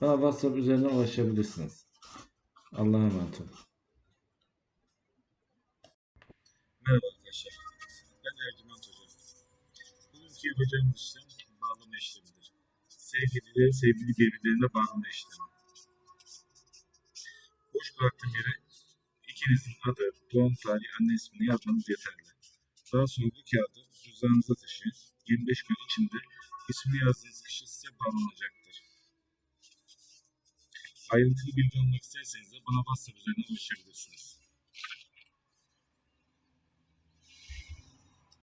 bana WhatsApp üzerinden ulaşabilirsiniz. Allah'a emanet olun. Merhaba arkadaşlar. Ben Ercüment Hoca. Bugünkü yapacağımız işlem bağlama işlemidir. Sevgilileri sevgili birbirlerine bağlama işlemi. Boş bıraktığım yere ikinizin adı, doğum tarihi, anne ismini yazmanız yeterli. Daha sonra bu kağıdı cüzdanınıza taşıyın. 25 gün içinde ismini yazdığınız kişi size bağlanacaktır. Ayrıntılı bilgi almak isterseniz de bana WhatsApp üzerinden ulaşabilirsiniz.